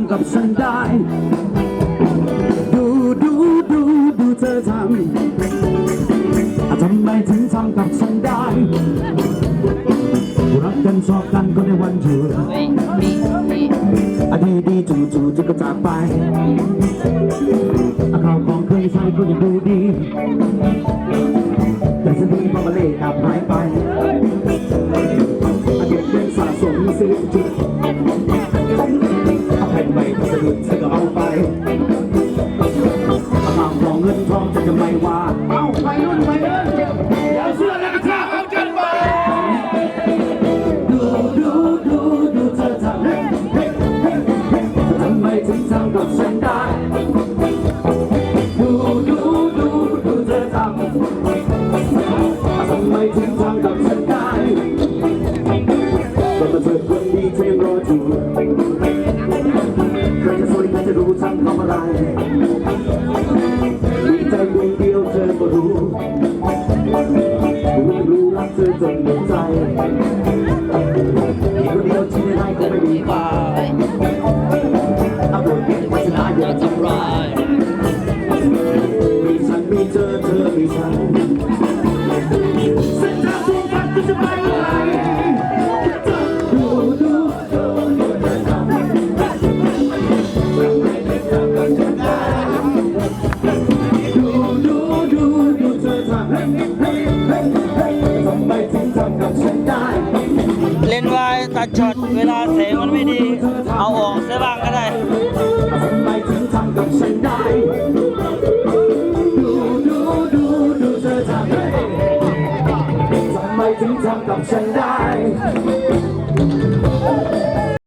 ำกับฉันได้ ดูดูดูดูเธอทำทำไมถึงทำกับฉันได้ รักกันชอบกันก็ในวันหยุดเฮ้ยอดีดีจู่จู่จะก็จากไปข่าวของเคยใช้ก็ยังดูดี แต่สักทีพอมาเล่กลับหายไปอาเก็บเงินสะสมซื้อจุด เงินทองจะจะไม่ว่า เอาไปรุ่นไปเอิ้นอย่าเชื่อแล้วก็ท่าเอากันไปดูดูดูดูเธอทำเฮ้เฮ้เฮ้เฮ้ทำไมถึงทำกับฉันได้ดูดูดูดูเธอทำทำไมถึงทำกับฉันได้แต่มาเธอคนดีเธอยังรออยู่ใครจะสวยใครจะรู้ฉันทำอะไร รู้รู้รู้รักเธอจนหมดใจอีกคนเดียวที่ไม่ได้ก็ไม่มีค่า ช็อตเวลาเสงมันไม่ดี เอาออกเสียบ้างก็ได้ทำไมถึงทำกับฉันได้ดูดูดูดูเธอทำทำไมถึงทำกับฉันได้